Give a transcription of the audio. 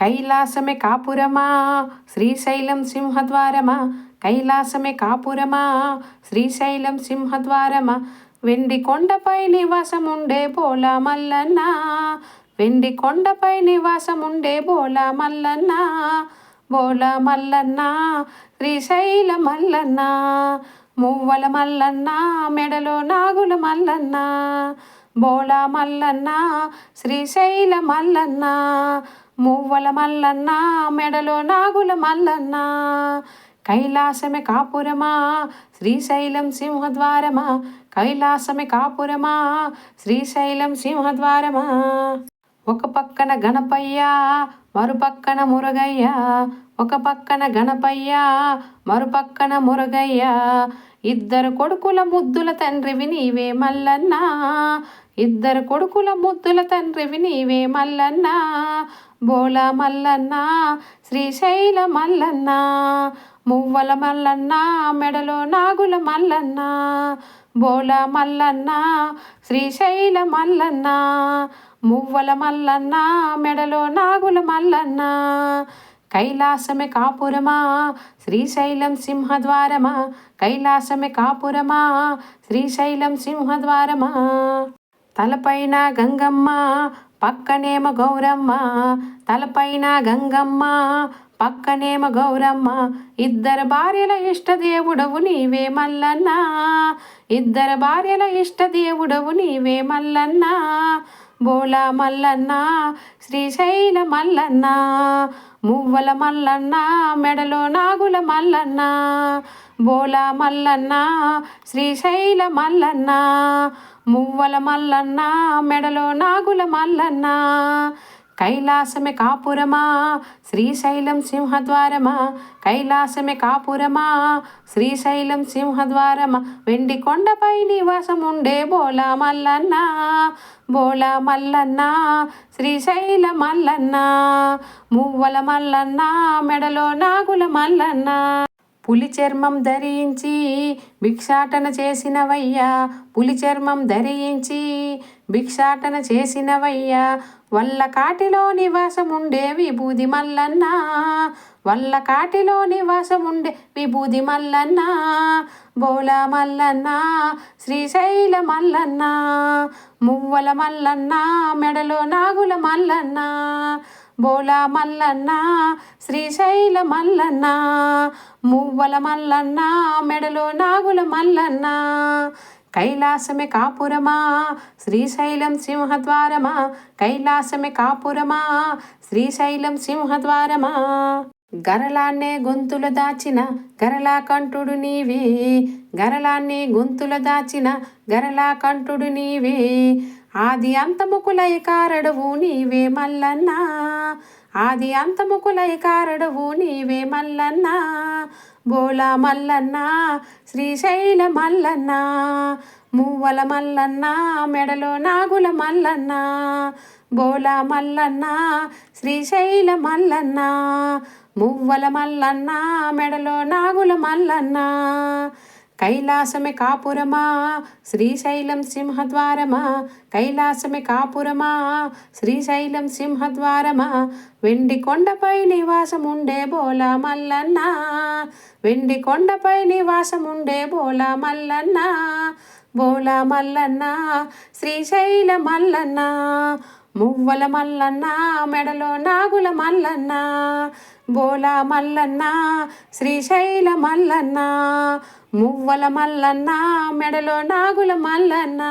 కైలాసమే కాపురమా? శ్రీశైలం సింహద్వారమా? కైలాసమే కాపురమా? శ్రీశైలం సింహద్వారమా? వెండి కొండపై నివాసముండే బోలా మల్లన్న వెండి కొండపై నివాసముండే బోలా మల్లన్న బోలా మల్లన్న శ్రీశైల మల్లన్న మువ్వల మల్లన్న మెడలో నాగుల మల్లన్న బోళా మల్లన్న శ్రీశైల మల్లన్న మువ్వల మల్లన్న మెడలో నాగుల మల్లన్న. కైలాసమే కాపురమా శ్రీశైలం సింహద్వారమా. కైలాసమే కాపురమా శ్రీశైలం సింహద్వారమా. ఒక పక్కన గణపయ్య మరుపక్కన మురగయ్య. ఒక పక్కన గణపయ్య మరుపక్కన మురగయ్య. ఇద్దరు కొడుకుల ముద్దుల తండ్రివి నీవే మల్లన్న. ఇద్దరు కొడుకుల ముద్దుల తండ్రివి నీవే మల్లన్న బోలా మల్లన్న శ్రీశైల మల్లన్న మువ్వల మల్లన్న మెడలో నాగుల మల్లన్న బోలా మల్లన్న శ్రీశైల మల్లన్న మువ్వల మల్లన్న మెడలో నాగుల మల్లన్న. కైలాసమే కాపురమా? శ్రీశైలం సింహద్వారమా? కైలాసమే కాపురమా? శ్రీశైలం సింహద్వారమా? తలపైన గంగమ్మ పక్కనేమ గౌరమ్మ. తలపైన గంగమ్మ పక్కనేమ గౌరమ్మ. ఇద్దరు భార్యల ఇష్టదేవుడవు నీవే మల్లన్న. ఇద్దరు భార్యల ఇష్టదేవుడవు నీవే మల్లన్న. బోలా మల్లన్న శ్రీశైల మల్లన్న. మువ్వల మల్లన్న మెడలో నాగుల మల్లన్న. బోలా మల్లన్న శ్రీశైల మల్లన్న మువ్వల మల్లన్న మెడలో నాగుల మల్లన్న కైలాసమే కాపురమా శ్రీశైలం సింహద్వారమా కైలాసమే కాపురమా శ్రీశైలం సింహద్వారమా వెండి కొండపై నివాసముండే బోలా మల్లన్న బోలా మల్లన్న శ్రీశైల మల్లన్న మువ్వల మల్లన్న మెడలో నాగుల మల్లన్న. పులి చర్మం ధరించి భిక్షాటన చేసినవయ్యా పులి చర్మం ధరించి భిక్షాటన చేసినవయ్యా. వల్ల కాటిలో నివాసముండే విభూది మల్లన్న వల్ల కాటిలో నివాసముండే విభూది మల్లన్న బోలా మల్లన్న శ్రీశైల మల్లన్న మువ్వల మల్లన్న మెడలో నాగుల మల్లన్న బోలా మల్లన్న శ్రీశైల మల్లన్న మువ్వల మల్లన్న మెడలో నాగుల మల్లన్న కైలాసమే కాపురమా శ్రీశైలం సింహద్వారమా కైలాసమే కాపురమా శ్రీశైలం సింహద్వారమా. గరలాన్నే గొంతుల దాచిన గరలా కంఠుడు నీవే గరలాన్నే గొంతుల దాచిన గరలా కంఠుడు నీవే ఆది అంతముకులయ కారడవు నీవే మల్లన్న. ఆది అంతముకులై కారడవు నీవే మల్లన్న బోళ మల్లన్న శ్రీశైల మల్లన్న మువ్వల మల్లన్న మెడలో నాగుల మల్లన్న బోళ మల్లన్న శ్రీశైల మల్లన్న మువ్వల మల్లన్న మెడలో నాగుల మల్లన్న. కైలాసమే కాపురమా? శ్రీశైలం సింహద్వారమా? కైలాసమే కాపురమా? శ్రీశైలం సింహద్వారమా? వెండి కొండపై నివాసముండే బోలా మల్లన్న. వెండి కొండపై నివాసముండే బోలా మల్లన్న. బోలా మల్లన్న శ్రీశైల మల్లన్న. మువ్వల మల్లన్న మెడలో నాగుల మల్లన్న. బోలా మల్లన్న శ్రీశైల మల్లన్న మువ్వల మల్లన్న మెడలో నాగుల మల్లన్న.